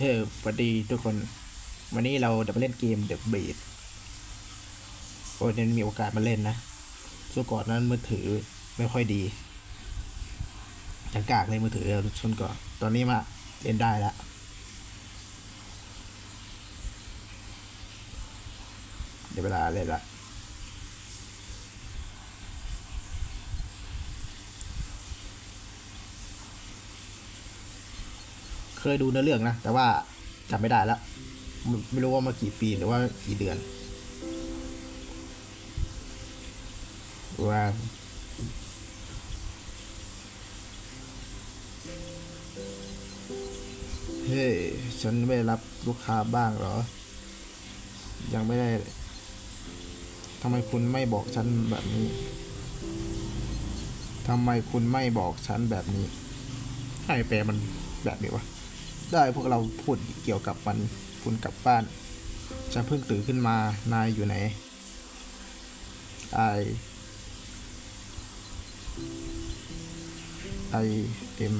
เฮ้ยสวัสดีทุกคน วันนี้เราจะมาเล่นเกม The b e a t โอ้ยนี่มีโอกาสมาเล่นนะช่วงก่อนนั้นมือถือไม่ค่อยดีจังกากเลยมือถือชนก่อน ตอนนี้มาเล่นได้แล้วเดี๋ยวเวลาเล่นละ ยดูเนื้อเรื่องนะ แต่ว่าจำไม่ได้แล้ว ไม่รู้ว่ามากี่ปีหรือว่ากี่เดือนว่าเฮ้ยฉันไม่ได้รับลูกค้าบ้างเหรอ ยังไม่ได้ทำไมคุณไม่บอกฉันแบบนี้ทำไมคุณไม่บอกฉันแบบนี้ ให้แปลมันแบบนี้วะ ได้พวกเราพูดเกี่ยวกับมันคุณกลับบ้าน ฉันเพิ่งตื่นขึ้นมานายอยู่ไหนไอไอเอ็ม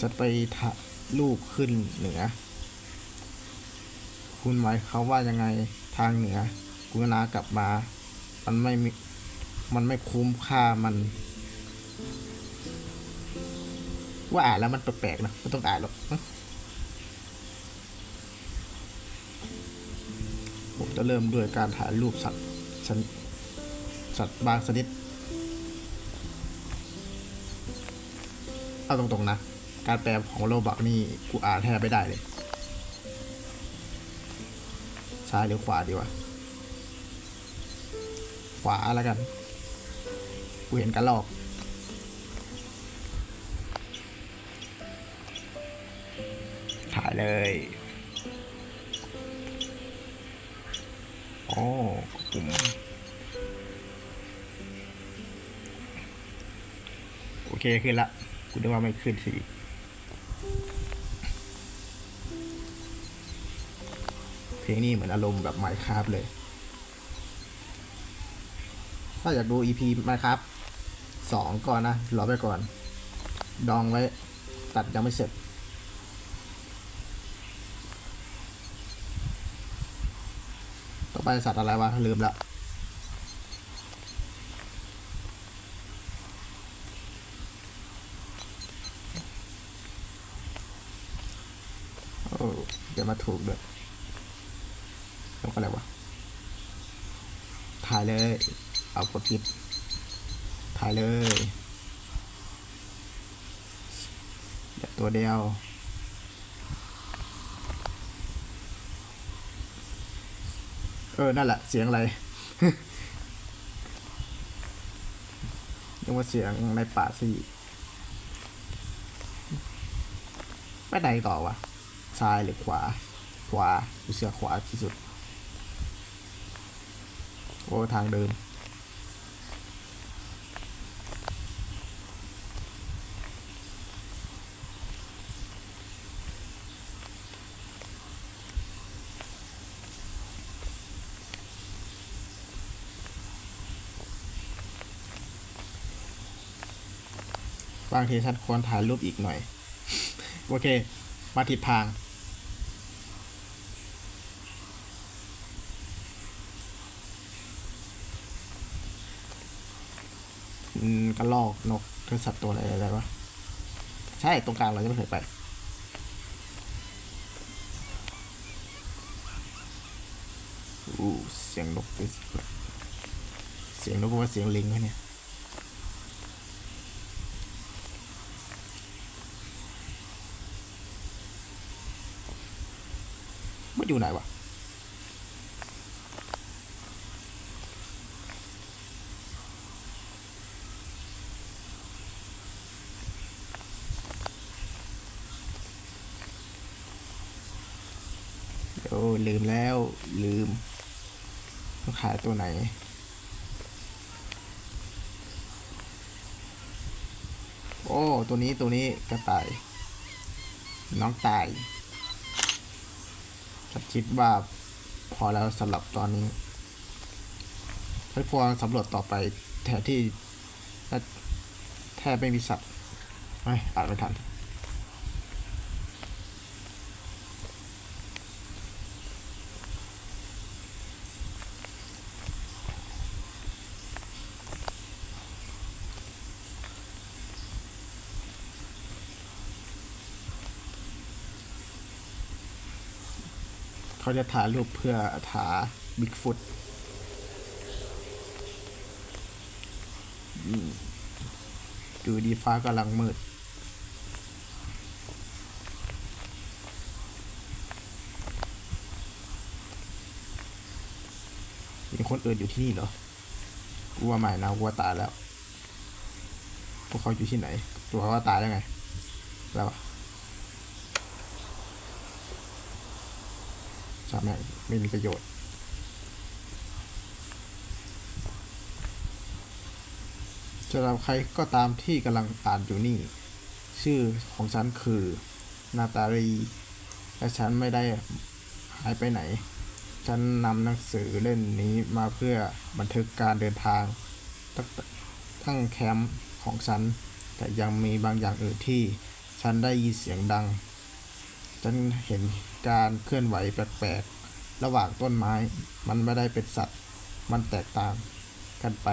จะไปทะลูกขึ้นเหนือ คุณหมายเขาว่ายังไงทางเหนือคุณนากลับมา มันไม่มีมันไม่คุ้มค่ามัน ว่าอ่านแล้วมันแปลกๆนะไม่ต้องอ่านหรอก เริ่มด้วยการถ่ายรูปสัตว์สัตว์บางชนิดเอาตรงๆนะ การแปลของโลบักนี่กูอ่านแทบไม่ได้เลย ซ้ายหรือขวาดีวะ ขวาแล้วกัน กูเห็นกันหลอกถ่ายเลย ปุ่มโอเคขึ้นละกูนึกว่าไม่ขึ้นสิเพลงนี้เหมือนอารมณ์แบบไมค์ครับเลย ถ้าอยากดู EP ไมค์ครับสองก่อนนะรอไปก่อน ดองไว้ ตัดยังไม่เสร็จ ต่อไปสัตว์อะไรวะ ลืมละโอ้เดี๋ยวมาถูกด้วยแล้วก็อะไรวะ ถ่ายเลย เอากดผิดถ่ายเลยเดี๋ยวตัวเดียว เออ นั่นแหละ เสียงอะไรนึกว่าเสียงในป่าสิไปไหนต่อวะ ซ้ายหรือขวา ขวากูเสือขวาที่สุด โอ้ ทางเดิม บางทีฉันควรถ่ายรูปอีกหน่อย โอเค มาทิศทาง กระลอกนกคือสัตว์ตัวอะไรอะไรวะ ใช่ ตรงกลางเราจะไม่เคยไปอู้เสียงนกเป็นเสียงนกว่าเสียงลิงวะเนี่ย มันอยู่ไหนวะเดี๋ยวลืมแล้วลืมต้องขายตัวไหนโอ้ ตัวนี้ ตัวนี้กระต่าย น้องตาย คิดว่าพอแล้วสำหรับตอนนี้ให้พอสำรวจต่อไปแถวที่แทบไม่มีสัตว์ไม่อ่านไม่ทัน เขาจะถ่ายรูปเพื่อถาบิ๊กฟุตดูดีฟ้ากำลังมืด มีคนอื่นอยู่ที่นี่เหรอ กูว่าใหม่นะกูว่าตายแล้ว พวกเขาอยู่ที่ไหน ตัวเขาว่าตายแล้วไง แล้ว อะช่างแม่งไม่มีประโยชน์สำหรับใครก็ตามที่กำลังอ่านอยู่นี่ ชื่อของฉันคือนาตาลี และฉันไม่ได้หายไปไหน ฉันนำหนังสือเล่มนี้มาเพื่อบันทึกการเดินทางตั้งทั้งแคมป์ของฉัน แต่ยังมีบางอย่างอื่นที่ฉันได้ยินเสียงดัง ฉันเห็น การเคลื่อนไหวแปลกๆ ระหว่างต้นไม้ มันไม่ได้เป็นสัตว์ มันแตกต่างกันไป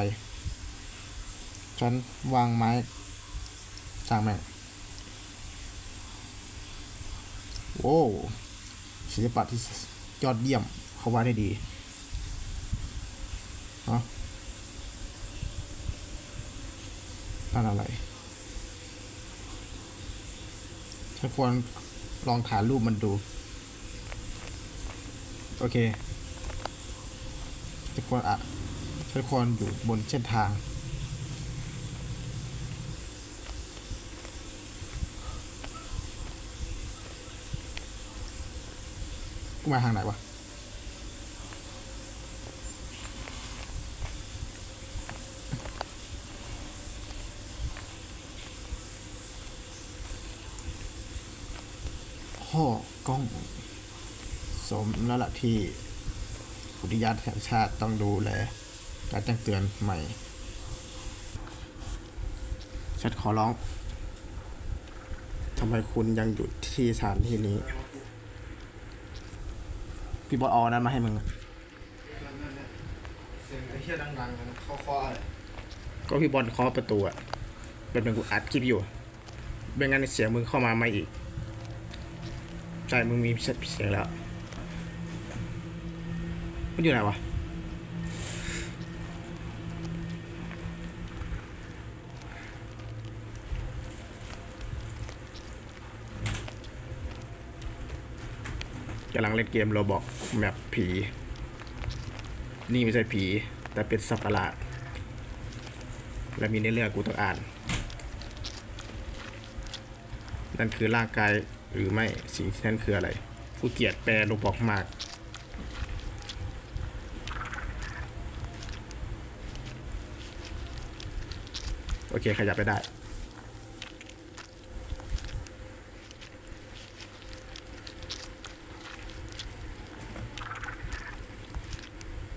ฉันวางไม้ช่างแม่งโว้ศิลปะที่ยอดเยี่ยมเขาว่าได้ดีเนาะนั่นอะไรฉันควรลองถ่ายรูปมันดู โอเคจะควรอะจะควรอยู่บนเส้นทาง กูมาทางไหนวะ พ่อกล้อง สมแล้วล่ะ ที่อุทยานแห่งชาติต้องดูแลการแจ้งเตือนใหม่ ฉันขอร้องทำไมคุณยังอยู่ที่สถานที่นี้ พี่บอสเอาอันนั้นมาให้มึงอะเสียงไอ้เหี้ยดังๆนั้นเขาเคาะอะไรก็พี่บอลเคาะประตูอะเป็นเป็นกูอัดคลิปอยู่เป็นงั้นเสียงมึงเข้ามาไม่อีก ใช่ มึงมีเสียงแล้ว มันอยู่ไหนวะกำลังเล่นเกมโรบอกแมปผี นี่ไม่ใช่ผี แต่เป็นสัตว์ประหลาด และมีในเรื่องกูต้องอ่าน นั่นคือร่างกายหรือไม่สิ่งที่นั่นคืออะไร กูเกลียดแปลโรบอกมาก โอเค ขยับไปได้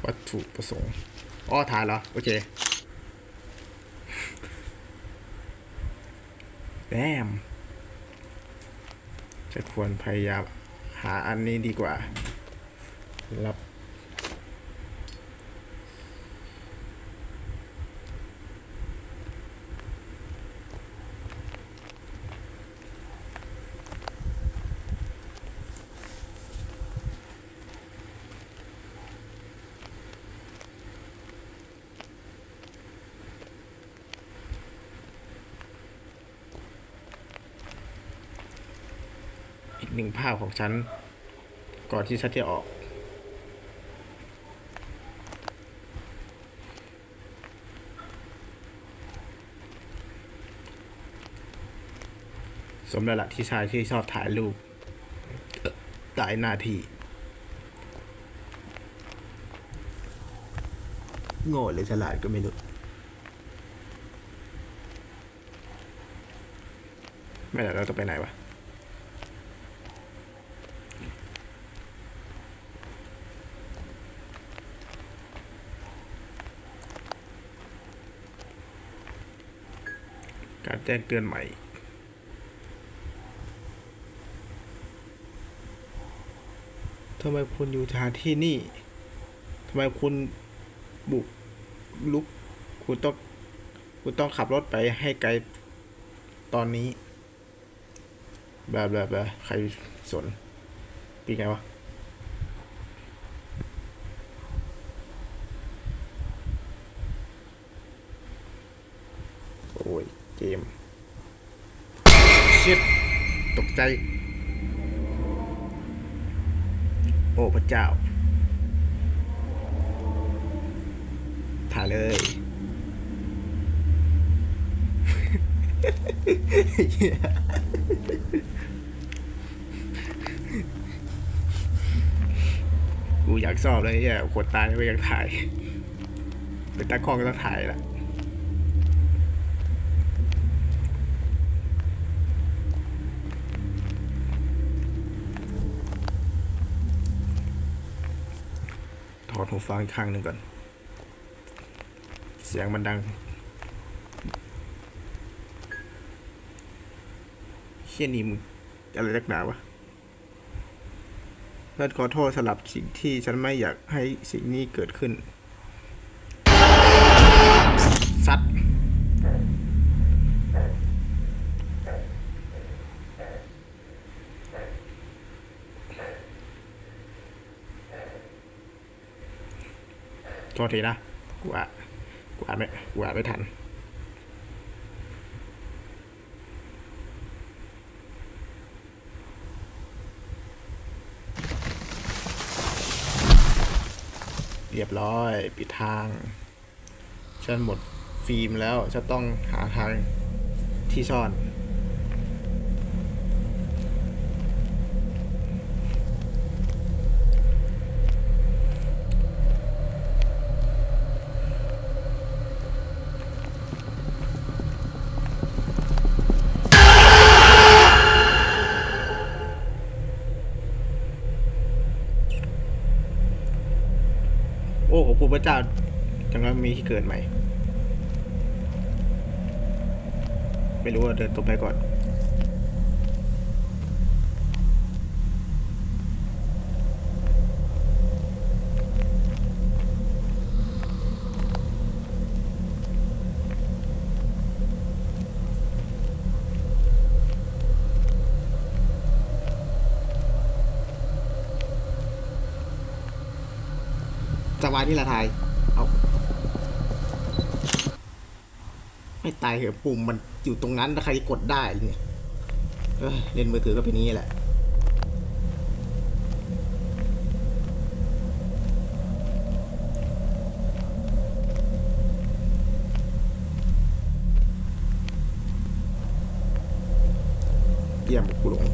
วัตถุประสงค์อ๋อถ่ายเหรอ โอเคแดมจะควรพยายามหาอันนี้ดีกว่า รับ หนึ่งภาพของฉัน ก่อนที่ฉันจะออกสมแล้วละที่ชายที่ชอบถ่ายรูปเอ่อตายหน้าที่โง่หรือฉลาดก็ไม่รู้ไม่แล้วเราจะไปไหนวะ การแจ้งเตือนใหม่ทำไมคุณอยู่สถานที่นี่ทำไมคุณบุกลุก คุณต้อง คุณต้องขับรถไปให้ไกลตอนนี้แบบแบบแบบใครสนปีไงวะ ตกใจ โอ้พระเจ้า ถ่ายเลย กูอยากสอบเลยเนี่ยขวดตายก็ยังถ่าย เป็นตากล้องก็ต้องถ่ายละ หูฟังอีกข้างหนึ่งก่อน เสียงมันดังเชี่ยนี่มึงอะไรนักหนาวะเพื่อนขอโทษสำหรับสิ่งที่ฉันไม่อยากให้สิ่งนี้เกิดขึ้น ซัด ทษทีนะกูอะกูอ่านไม่กูอ่านไม่ทันเรียบร้อย ปิดทาง ฉันหมดฟิล์มแล้วจะต้องหาทางที่ซ่อน มีที่เกิดใหม่ ไม่รู้ว่าเดินตรงไปก่อนจังหวะนี้ละทาย เอา ไม่ตายเหอะปุ่มมันอยู่ตรงนั้นใครกดได้เนี่ยเอ้ยเล่นมือถือก็เป็นนี้แหละเยี่ยมกูหลง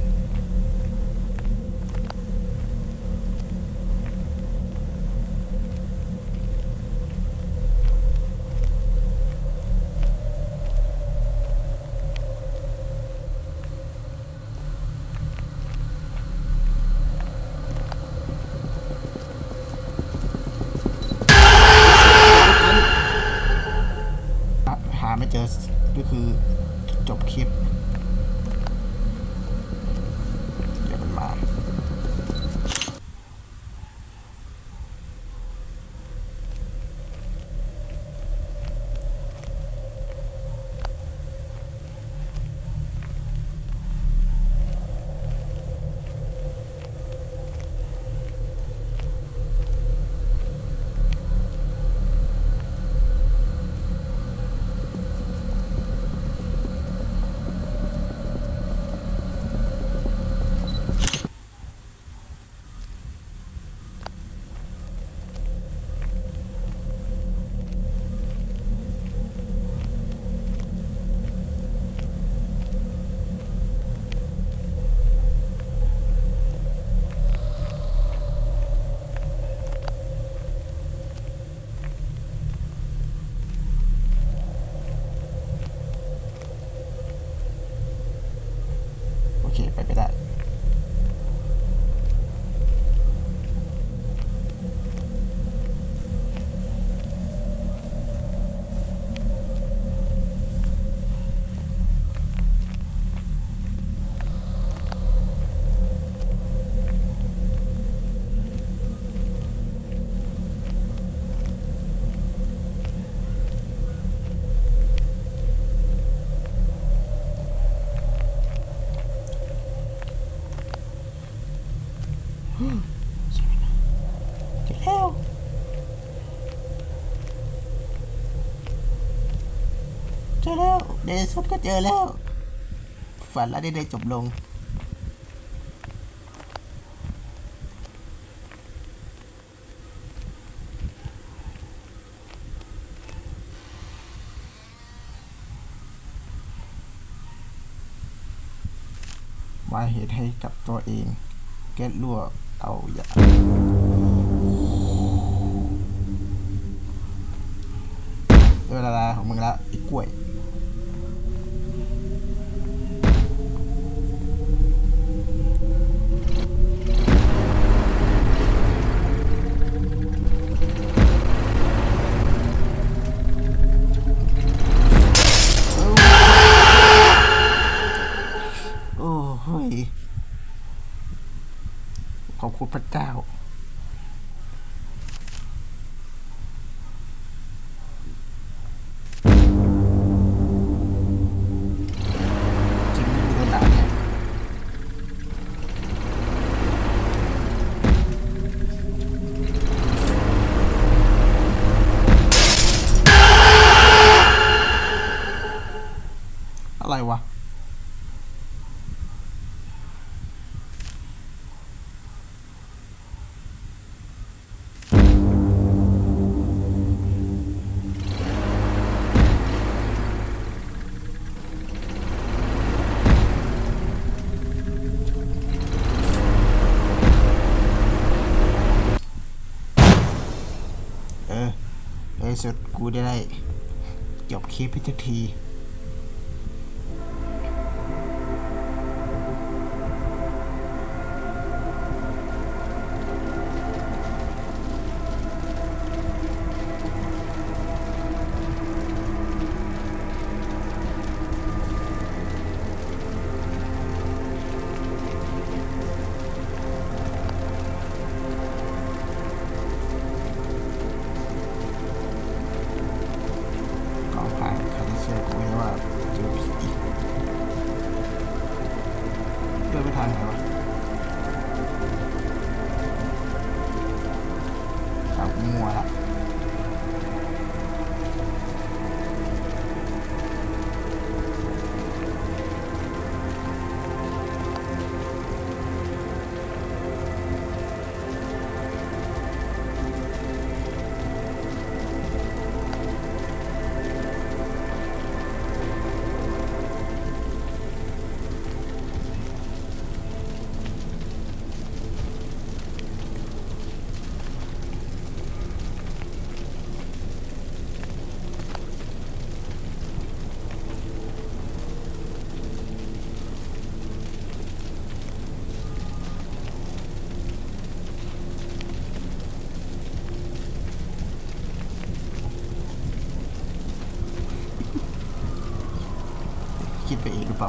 เจอแล้วเดทสุดก็เจอแล้ว ฝันแล้วได้จบลง มาเหตุให้กับตัวเอง แก๊สรั่วเอาอย่า เวลาของมึงละไอ้กล้วย กูได้ได้จบคลิปพิทีก็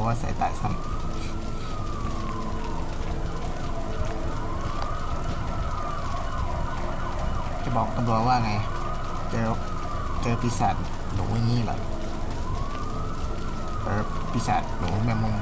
ว่าสายตาสั้นจะบอกตำรวจว่าไง เจอเจอปีศาจหนูอย่างนี้เหรอเออปีศาจหนูแมงมุม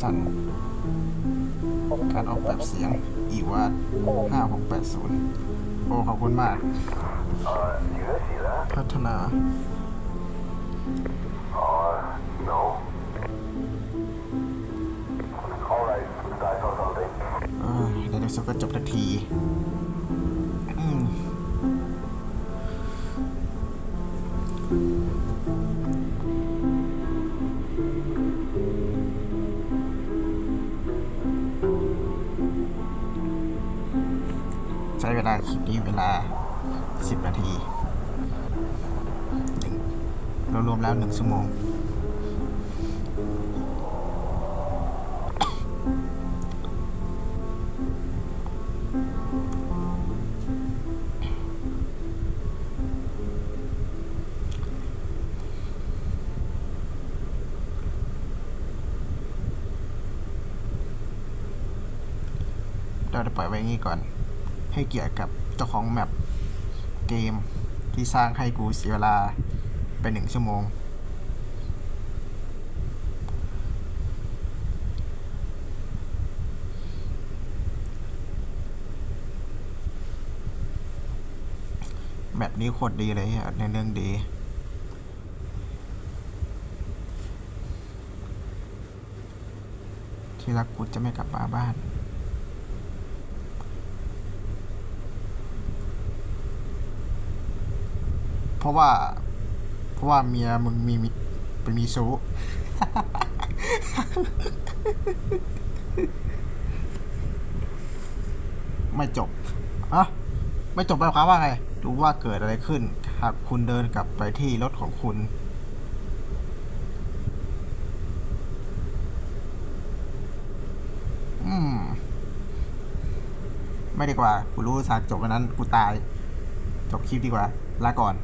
สั้น การออกแบบเสียงอีวาด5680 โอ้ ขอบคุณมาก พัฒนา No. All right, I saw something. เดี๋ยวสุดก็จบทันที นี้เวลาสิบนาทีหนึ่งเรารวมแล้วหนึ่งชั่วโมง เราจะปล่อยไว้งี้ก่อน ให้เกียรติกับเจ้าของแมปเกมที่สร้างให้กูเสียเวลาไปหนึ่งชั่วโมง แมปนี้โคตรดีเลยในเรื่องดีที่รักกูจะไม่กลับมาบ้าน เพราะว่า เพราะว่าเมียมึงมีมิไปมีชู้ไม่จบอะไม่จบหมายความว่าไงดูว่าเกิดอะไรขึ้น หากคุณเดินกลับไปที่รถของคุณอืม ไม่ดีกว่า กูรู้สากจบวันนั้น กูตาย จบคลิปดีกว่า ลาก่อน